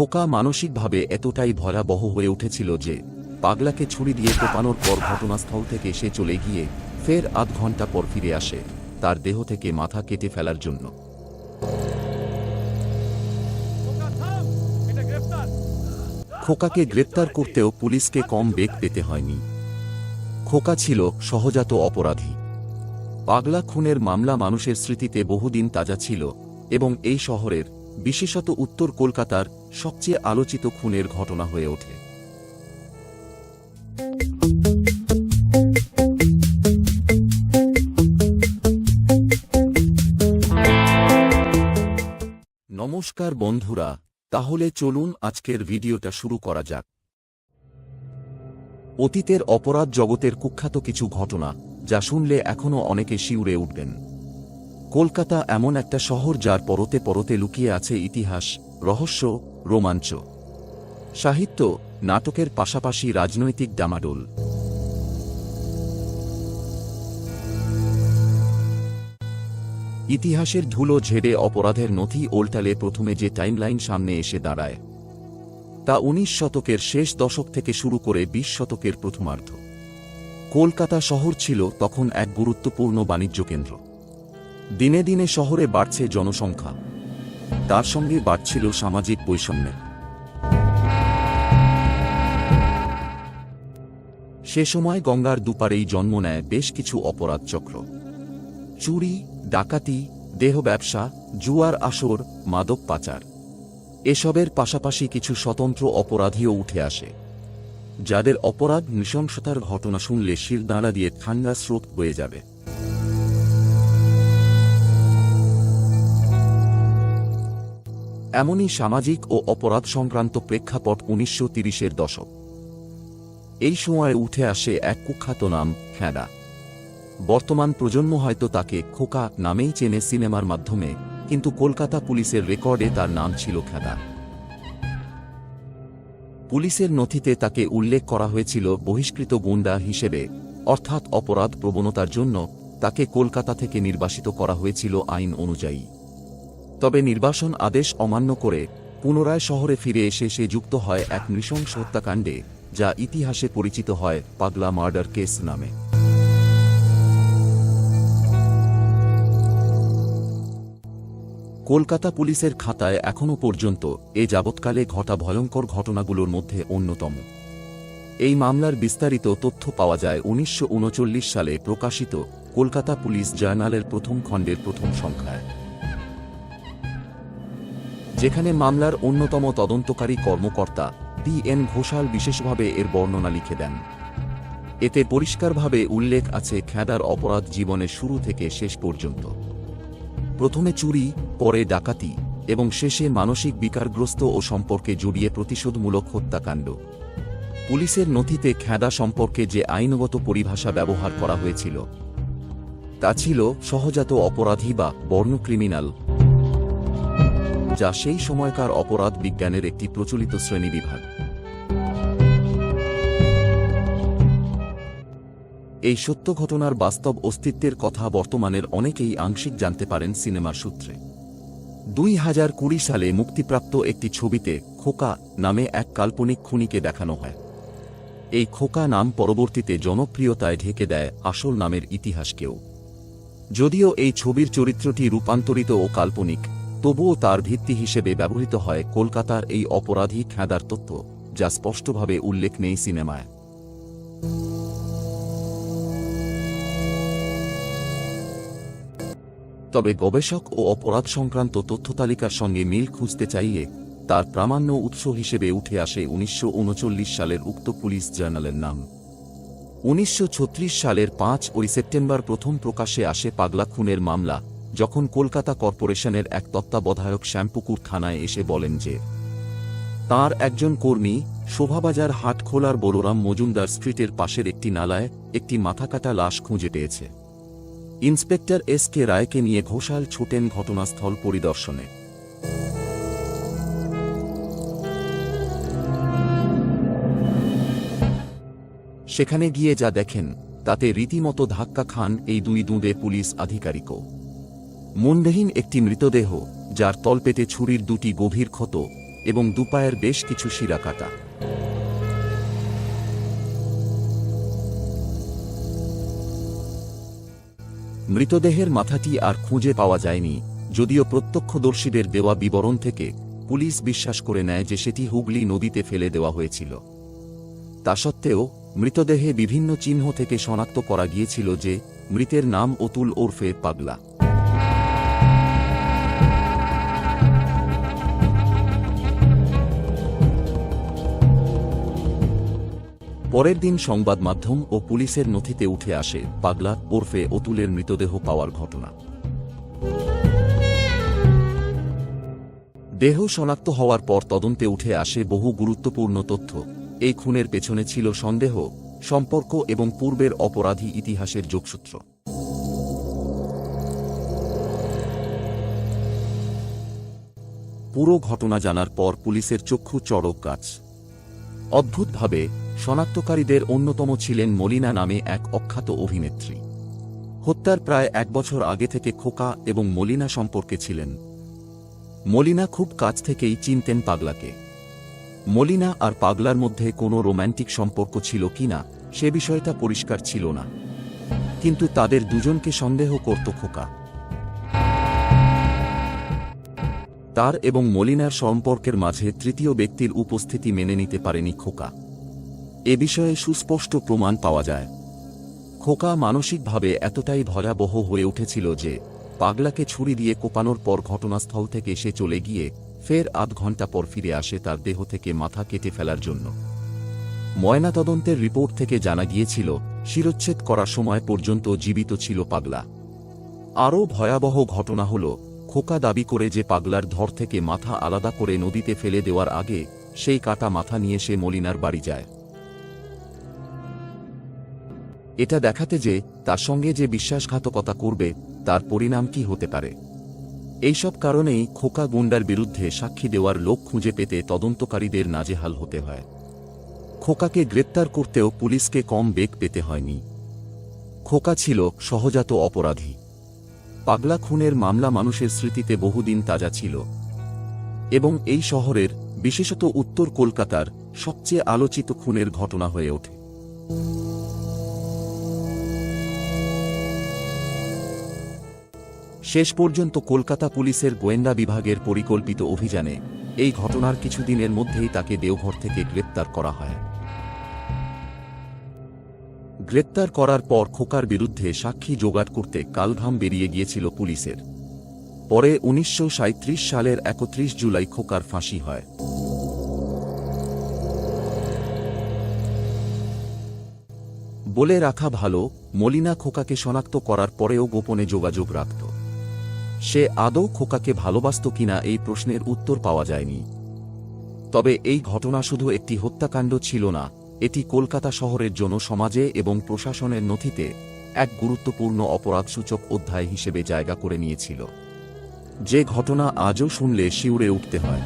খোকা মানসিকভাবে এতটাই ভয়াবহ হয়ে উঠেছিল যে পাগলাকে ছুরি দিয়ে কোপানোর পর ঘটনাস্থল থেকে সে চলে গিয়ে ফের আধ ঘণ্টা পর ফিরে আসে তার দেহ থেকে মাথা কেটে ফেলার জন্য। খোকাকে গ্রেপ্তার করতেও পুলিশকে কম বেগ পেতে হয়নি। খোকা ছিল সহজাত অপরাধী। পাগলা খুনের মামলা মানুষের স্মৃতিতে বহুদিন তাজা ছিল এবং এই শহরের বিশেষত উত্তর কলকাতার সবচেয়ে আলোচিত খুনের ঘটনা হয়ে ওঠে। নমস্কার বন্ধুরা, তাহলে চলুন আজকের ভিডিওটা শুরু করা যাক। অতীতের অপরাধ জগতের কুখ্যাত কিছু ঘটনা, যা শুনলে এখনও অনেকে শিউরে উঠবেন। কলকাতা এমন একটা শহর যার পরতে পরতে লুকিয়ে আছে ইতিহাস, রহস্য রোমাঞ্চ। সাহিত্য নাটকের পাশাপাশি রাজনৈতিক ডামাডোল। ইতিহাসের ধুলো ঝেড়ে অপরাধের নথি ওল্টালে প্রথমে যে টাইমলাইন সামনে এসে দাঁড়ায়, তা উনিশ শতকের শেষ দশক থেকে শুরু করে বিশ শতকের প্রথমার্ধ। কলকাতা শহর ছিল তখন এক গুরুত্বপূর্ণ বাণিজ্য কেন্দ্র। দিনে দিনে শহরে বাড়ছে জনসংখ্যা। তার সঙ্গে বাড়ছিল সামাজিক বৈষম্যের সে সময় গঙ্গার দুপারেই জন্ম নেয় বেশ কিছু অপরাধ চক্র। চুরি, ডাকাতি, দেহ ব্যবসা, জুয়ার আসর, মাদক পাচার। এসবের পাশাপাশি কিছু স্বতন্ত্র অপরাধীও উঠে আসে। যাদের অপরাধ নৃশংসতার ঘটনা শুনলে শিরদাঁড়া দিয়ে ঠান্ডা স্রোত বয়ে যাবে। এমনই সামাজিক ও অপরাধ সংক্রান্ত প্রেক্ষাপট উনিশশো তিরিশের দশক। এই সময়ে উঠে আসে এক কুখ্যাত নাম খেঁড়া বর্তমান প্রজন্ম হয়তো তাকে খোকা নামেই চেনে সিনেমার মাধ্যমে, কিন্তু কলকাতা পুলিশের রেকর্ডে তার নাম ছিল খেদা। পুলিশের নথিতে তাকে উল্লেখ করা হয়েছিল বহিষ্কৃত গুন্ডা হিসেবে, অর্থাৎ অপরাধ প্রবণতার জন্য তাকে কলকাতা থেকে নির্বাসিত করা হয়েছিল আইন অনুযায়ী। তবে নির্বাসন আদেশ অমান্য করে পুনরায় শহরে ফিরে এসে সে যুক্ত হয় এক নৃশংস হত্যাকাণ্ডে, যা ইতিহাসে পরিচিত হয় পাগলা মার্ডার কেস নামে। কলকাতা পুলিশের খাতায় এখনও পর্যন্ত এ যাবৎকালে ঘটা ভয়ঙ্কর ঘটনাগুলোর মধ্যে অন্যতম। এই মামলার বিস্তারিত তথ্য পাওয়া যায় উনিশশো উনচল্লিশ সালে প্রকাশিত কলকাতা পুলিশ জার্নালের প্রথম খণ্ডের প্রথম সংখ্যায়। যেখানে মামলার অন্যতম তদন্তকারী কর্মকর্তা টি এন ঘোষাল বিশেষভাবে এর বর্ণনা লিখে দেন। এতে পরিষ্কারভাবে উল্লেখ আছে খেদার অপরাধ জীবনের শুরু থেকে শেষ পর্যন্ত। প্রথমে চুরি, পরে ডাকাতি এবং শেষে মানসিক বিকারগ্রস্ত ও সম্পর্কে জড়িয়ে প্রতিশোধমূলক হত্যাকাণ্ড। পুলিশের নথিতে খেদা সম্পর্কে যে আইনগত পরিভাষা ব্যবহার করা হয়েছিল, তা ছিল সহজাত অপরাধী বা বর্ণ ক্রিমিনাল যা সেই সময়কার অপরাধ বিজ্ঞানের একটি প্রচলিত শ্রেণীবিভাগ এই সত্য ঘটনার বাস্তব অস্তিত্বের কথা বর্তমানের অনেকেই আংশিক জানতে পারেন সিনেমার সূত্রে। দুই হাজার কুড়ি সালে মুক্তিপ্রাপ্ত একটি ছবিতে খোকা নামে এক কাল্পনিক খুনিকে দেখানো হয়। এই খোকা নাম পরবর্তীতে জনপ্রিয়তায় ঢেকে দেয় আসল নামের ইতিহাসকেও। যদিও এই ছবির চরিত্রটি রূপান্তরিত ও কাল্পনিক তবুও তার ভিত্তি হিসেবে ব্যবহৃত হয় কলকাতার এই অপরাধী খেদার তথ্য যা স্পষ্টভাবে উল্লেখ নেই সিনেমায়। তবে গবেষক ও অপরাধ সংক্রান্ত তথ্য তালিকার সঙ্গে মিল খুঁজতে চাইলে তার প্রামাণ্য উৎস হিসেবে উঠে আসে উনিশশো উনচল্লিশ সালের উক্ত পুলিশ জার্নালের নাম। উনিশশো ছত্রিশ সালের পাঁচ ওই সেপ্টেম্বর প্রথম প্রকাশে আসে পাগলা খুনের মামলা যখন কলকাতা কর্পোরেশনের এক তত্ত্বাবধায়ক শ্যামপুকুর থানায় এসে বলেন যে, তার একজন কর্মী শোভাবাজার হাটখোলার বলরাম মজুমদার স্ট্রিটের পাশের একটি নালায় একটি মাথাকাটা লাশ খুঁজে পেয়েছে। ইন্সপেক্টর এস কে রায়কে নিয়ে ঘোষাল ছুটেন ঘটনাস্থল পরিদর্শনে। সেখানে গিয়ে যা দেখেন, তাতে রীতিমতো ধাক্কা খান এই দুই দুঁদে পুলিশ আধিকারিকও। মনদেহীন একটি মৃতদেহ, যার তলপেটে ছুরির দুটি গভীর ক্ষত এবং দুপায়ের বেশ কিছু শিরা কাটা মৃতদেহের মাথাটি আর খুঁজে পাওয়া যায়নি, যদিও প্রত্যক্ষদর্শীদের দেওয়া বিবরণ থেকে পুলিশ বিশ্বাস করে নেয় যে সেটি হুগলি নদীতে ফেলে দেওয়া হয়েছিল। তা সত্ত্বেও, মৃতদেহে বিভিন্ন চিহ্ন থেকে শনাক্ত করা গিয়েছিল যে মৃতের নাম অতুল ওরফে পাগলা। পরের দিন সংবাদ মাধ্যম ও পুলিশের নথিতে উঠে আসে পাগলা, ওরফে অতুলের মৃতদেহ পাওয়ার ঘটনা। দেহ শনাক্ত হওয়ার পর তদন্তে উঠে আসে বহু গুরুত্বপূর্ণ তথ্য। এই খুনের পেছনে ছিল সন্দেহ, সম্পর্ক এবং পূর্বের অপরাধী ইতিহাসের যোগসূত্র। পুরো ঘটনা জানার পর পুলিশের চক্ষু চড়ক গাছ অদ্ভুতভাবে শনাক্তকারীদের অন্যতম ছিলেন মলিনা নামে এক অখ্যাত অভিনেত্রী। হত্যার প্রায় এক বছর আগে থেকে খোকা এবং মলিনা সম্পর্কে ছিলেন। মলিনা খুব কাছ থেকেই চিনতেন পাগলাকে। মলিনা আর পাগলার মধ্যে কোনো রোম্যান্টিক সম্পর্ক ছিল কিনা সে বিষয়টা পরিষ্কার ছিল না। কিন্তু তাদের দুজনকে সন্দেহ করত খোকা। তার এবং মলিনার সম্পর্কের মাঝে তৃতীয় ব্যক্তির উপস্থিতি মেনে নিতে পারেনি খোকা। এ বিষয়ে সুস্পষ্ট প্রমাণ পাওয়া যায়। খোকা মানসিকভাবে এতটাই ভয়াবহ হয়ে উঠেছিল যে, পাগলাকে ছুরি দিয়ে কোপানোর পর ঘটনাস্থল থেকে সে চলে গিয়ে ফের আধ ঘণ্টা পর ফিরে আসে তার দেহ থেকে মাথা কেটে ফেলার জন্য। ময়নাতদন্তের রিপোর্ট থেকে জানা গিয়েছিল, শিরচ্ছেদ করার সময় পর্যন্ত জীবিত ছিল পাগলা। আরও ভয়াবহ ঘটনা হল, খোকা দাবি করে যে পাগলার ধর থেকে মাথা আলাদা করে নদীতে ফেলে দেওয়ার আগে সেই কাটা মাথা নিয়ে সে মলিনার বাড়ি যায়। এটা দেখাতে যে, তার সঙ্গে যে বিশ্বাসঘাতকতা করবে, তার পরিণাম কি হতে পারে? এইসব কারণেই খোকা গুন্ডার বিরুদ্ধে সাক্ষী দেওয়ার লোক খুঁজে পেতে তদন্তকারীদের নাজেহাল হতে হয়। খোকাকে গ্রেপ্তার করতেও পুলিশকে কম বেগ পেতে হয়নি। খোকা ছিল সহজাত অপরাধী। পাগলা খুনের মামলা মানুষের স্মৃতিতে বহুদিন তাজা ছিল। এবং এই শহরের, বিশেষত উত্তর কলকাতার, সবচেয়ে আলোচিত খুনের ঘটনা হয়ে ওঠে। শেষ পর্যন্ত কলকাতা পুলিশের গোয়েন্দা বিভাগের পরিকল্পিত অভিযানে, এই ঘটনার কিছুদিনের মধ্যেই তাকে দেওঘর থেকে গ্রেপ্তার করা হয়। গ্রেপ্তার করার পর খোকার বিরুদ্ধে সাক্ষী জোগাড় করতে কালঘাম বেরিয়ে গিয়েছিল পুলিশের। পরে উনিশশো সাঁইত্রিশ সালের একত্রিশ জুলাই খোকার ফাঁসি হয়। বলে রাখা ভালো, মলিনা খোকাকে শনাক্ত করার পরেও গোপনে যোগাযোগ রাখত। সে আদৌ খোকাকে ভালোবাসত কিনা এই প্রশ্নের উত্তর পাওয়া যায়নি। তবে এই ঘটনা শুধু একটি হত্যাকাণ্ড ছিল না, এটি কলকাতা শহরের জন্য সমাজে এবং প্রশাসনের নথিতে এক গুরুত্বপূর্ণ অপরাধসূচক অধ্যায় হিসেবে জায়গা করে নিয়েছিল। যে ঘটনা আজও শুনলে শিউরে উঠতে হয়।